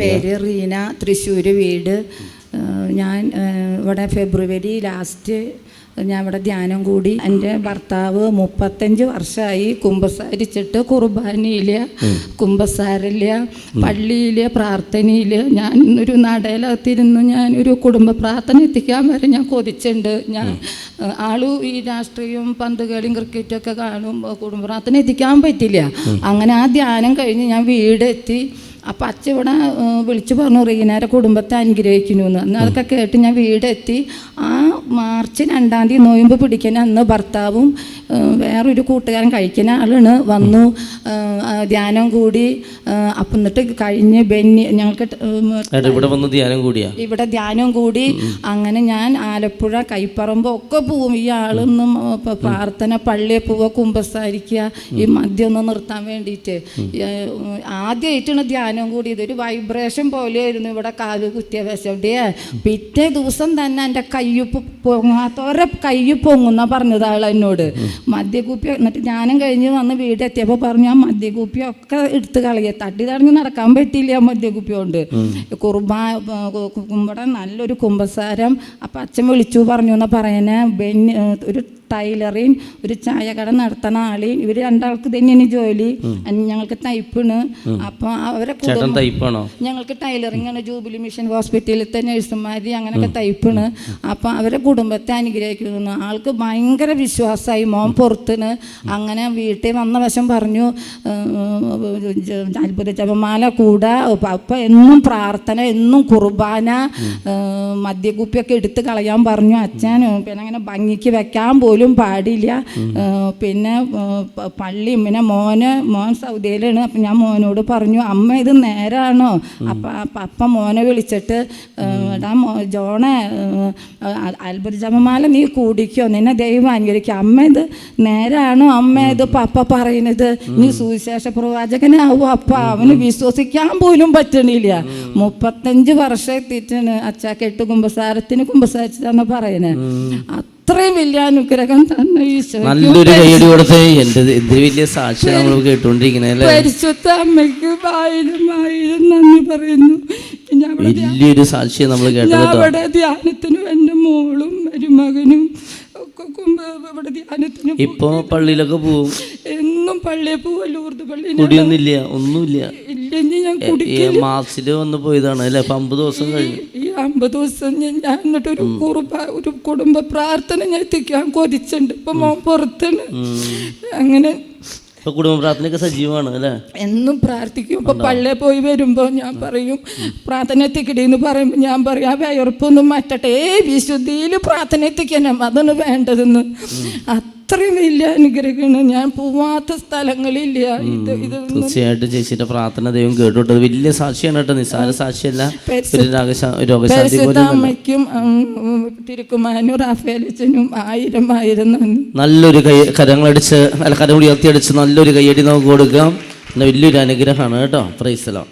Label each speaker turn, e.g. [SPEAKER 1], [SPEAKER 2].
[SPEAKER 1] പേര് റീന തൃശ്ശൂർ വീട്. ഞാൻ ഇവിടെ ഫെബ്രുവരി ലാസ്റ്റ് ഞാൻ ഇവിടെ ധ്യാനം കൂടി. എന്റെ ഭർത്താവ് മുപ്പത്തഞ്ച് വർഷമായി കുമ്പസാരിച്ചിട്ട് കുർബാനയില്ല കുമ്പസാരില്ല പള്ളിയിൽ പ്രാർത്ഥനയിൽ ഞാൻ ഇന്നൊരു നടയിലകത്തിരുന്ന്. ഞാനൊരു കുടുംബ പ്രാർത്ഥന എത്തിക്കാൻ വരെ ഞാൻ കൊതിച്ചിട്ടുണ്ട്. ഞാൻ ആളു ഈ രാഷ്ട്രീയവും പന്തുകളിയും കളിയും ക്രിക്കറ്റും ഒക്കെ കാണും കുടുംബ പ്രാർത്ഥന എത്തിക്കാൻ പറ്റില്ല. അങ്ങനെ ആ ധ്യാനം കഴിഞ്ഞ് ഞാൻ വീടെത്തി. അപ്പം അച്ഛ ഇവിടെ വിളിച്ചു പറഞ്ഞു റീനാരെ കുടുംബത്തെ അനുഗ്രഹിക്കുന്നു എന്ന്. അന്ന് അതൊക്കെ കേട്ട് ഞാൻ വീടെത്തി. ആ മാർച്ച് രണ്ടാം തീയതി നോയമ്പ് പിടിക്കാൻ അന്ന് ഭർത്താവും വേറൊരു കൂട്ടുകാരൻ കഴിക്കുന്ന ആളാണ് വന്നു. ധ്യാനം കൂടി അപ്പം എന്നിട്ട് കഴിഞ്ഞ് ബെന്നി ഞങ്ങൾക്ക്
[SPEAKER 2] ഇവിടെ വന്ന് ധ്യാനം കൂടിയാ?
[SPEAKER 1] ഇവിടെ ധ്യാനം കൂടി അങ്ങനെ ഞാൻ ആലപ്പുഴ കൈപ്പറമ്പ് ഒക്കെ പോവും. ഈ ആളൊന്നും പ്രാർത്ഥന പള്ളിയെ പോവുക കുമ്പസാരിക്കുക ഈ മദ്യം ഒന്ന് നിർത്താൻ വേണ്ടിയിട്ട്. ആദ്യമായിട്ടാണ് ധ്യാനം കൂടി. ഇതൊരു വൈബ്രേഷൻ പോലെയായിരുന്നു ഇവിടെ കാൽ കുത്തിയ വിശവിടെയെ പിറ്റേ ദിവസം തന്നെ എന്റെ കയ്യുപ്പ് പൊങ്ങാത്തോരെ കയ്യു പൊങ്ങുന്ന പറഞ്ഞത് ആൾ എന്നോട്. മദ്യകൂപ്പി എന്നിട്ട് ധ്യാനം കഴിഞ്ഞ് വന്ന് വീടെത്തിയപ്പോൾ പറഞ്ഞു ആ മദ്യക്കുപ്പി ഒക്കെ എടുത്ത് കളയുക തട്ടി തടഞ്ഞ് നടക്കാൻ പറ്റിയില്ല ആ മദ്യക്കുപ്പി കൊണ്ട് കുർബാ കുമ്പടം നല്ലൊരു കുമ്പസാരം. അപ്പം അച്ഛൻ വിളിച്ചു പറഞ്ഞു എന്നാ പറയുന്നേ ഒരു ടൈലറിൻ ഒരു ചായക്കട നടത്തണ ആൾ. ഇവർ രണ്ടാൾക്ക് തന്നെയാണ് ജോലി. ഞങ്ങൾക്ക് തയ്പ്പാണ് അപ്പം അവരെ
[SPEAKER 2] തയ്പ്പാണോ
[SPEAKER 1] ഞങ്ങൾക്ക് ടൈലറിങ് ആണ്. ജൂബിലി മിഷൻ ഹോസ്പിറ്റലിലത്തെ നഴ്സുമാര് അങ്ങനെയൊക്കെ തയ്പ്പാണ് അപ്പം അവരെ കുടുംബത്തെ അനുഗ്രഹിക്കുന്നു. ആൾക്ക് ഭയങ്കര വിശ്വാസമായി മോൻ പുറത്തുനിന്ന് അങ്ങനെ വീട്ടിൽ വന്ന വശം പറഞ്ഞു അത്ഭുത ജപമാല കൂടാ അപ്പം എന്നും പ്രാർത്ഥന എന്നും കുർബാന മദ്യക്കുപ്പിയൊക്കെ എടുത്ത് കളയാൻ പറഞ്ഞു. അച്ഛൻ പിന്നെ അങ്ങനെ ഭംഗിക്ക് വെക്കാൻ പോലും പാടില്ല. ഏഹ്, പിന്നെ പള്ളി പിന്നെ മോന് മോൻ സൗദിയിലാണ്. അപ്പം ഞാൻ മോനോട് പറഞ്ഞു അമ്മ ഇത് നേരാണോ? അപ്പം അപ്പം മോനെ വിളിച്ചിട്ട് എടാ മോ ജോണെ അൽബർ ജമമാല നീ കൂടിക്കോ. നിന്നെ ദൈവം അനുകരിക്കും അമ്മ ഇത് നേരാണോ? അമ്മ ഇത് പപ്പ പറയുന്നത്? നീ സുവിശേഷ പ്രവാചകനാവും? അപ്പ അവന് വിശ്വസിക്കാൻ പോലും പറ്റണില്ല. മുപ്പത്തഞ്ച് വർഷം എത്തിയിട്ടാണ് അച്ചാക്കെട്ട് കെട്ട് കുമ്പസാരത്തിന് കുമ്പസാരിച്ചതാന്ന് പറയുന്നത് അത്രയും വലിയ അനുഗ്രഹം തന്നെ ഈശോ
[SPEAKER 2] നല്ലൊരു കൈയടി കൊടുത്തേ എന്റെ എന്തൊരു വലിയ സാക്ഷി നമ്മൾ കേട്ടോണ്ടിരിക്കണേ
[SPEAKER 1] പരിശുദ്ധ അമ്മയ്ക്ക് ആയിരം ആയിരം നന്ദി പറയുന്നു
[SPEAKER 2] വലിയൊരു സാക്ഷിയെ നമ്മൾ കേട്ടോ.
[SPEAKER 1] ഇവിടെ ധ്യാനത്തിനും എന്റെ മോളും മരുമകനും
[SPEAKER 2] ഇപ്പൊ പള്ളിയിലൊക്കെ പോവും.
[SPEAKER 1] എന്നും പള്ളിയിൽ പോവും ലൂർദ് പള്ളി
[SPEAKER 2] കുടിയൊന്നുമില്ല ഒന്നുമില്ല. മാർച്ചിൽ വന്ന് പോയതാണ് അല്ലെ? അമ്പത് ദിവസം കഴിഞ്ഞു.
[SPEAKER 1] അമ്പത് ദിവസം ഞാൻ ഞാൻ എന്നിട്ട് ഒരു കുറുബ ഒരു കുടുംബ പ്രാർത്ഥന ഞാൻ എത്തിക്കാൻ കൊതിച്ചുണ്ട് ഇപ്പൊ മോൻ പുറത്താണ്. അങ്ങനെ
[SPEAKER 2] ഇപ്പൊ കുടുംബ പ്രാർത്ഥനയൊക്കെ സജീവമാണ് അല്ലേ?
[SPEAKER 1] എന്നും പ്രാർത്ഥിക്കും. ഇപ്പൊ പള്ളിയിൽ പോയി വരുമ്പോൾ ഞാൻ പറയും പ്രാർത്ഥന എത്തിക്കടി എന്ന് പറയുമ്പോൾ ഞാൻ പറയും ആ വയർപ്പൊന്നും മാറ്റട്ടെ. ഏ വിശുദ്ധിയിൽ പ്രാർത്ഥന എത്തിക്കണം അതാണ് വേണ്ടതെന്ന്. അത്രയും വലിയ അനുഗ്രഹമാണ്. ഞാൻ പോവാത്ത സ്ഥലങ്ങളില്ല. ഇത് ഇത്
[SPEAKER 2] തീർച്ചയായിട്ടും ചേച്ചിയുടെ പ്രാർത്ഥന ദൈവം കേട്ടോട്ടത് വലിയ സാക്ഷിയാണ് കേട്ടോ നിസ്സാര സാക്ഷിയല്ല.
[SPEAKER 1] അമ്മയ്ക്കും തിരുക്കുമാനും റാഫേലച്ചനും ആയിരം ആയിരം നന്ദി.
[SPEAKER 2] നല്ലൊരു കൈ കരങ്ങളടിച്ച് അല്ല കരം ഉയർത്തിയടിച്ച് നല്ലൊരു കൈയടി നമുക്ക് കൊടുക്കാം. വലിയൊരു അനുഗ്രഹമാണ് കേട്ടോ. പ്രൈസലോ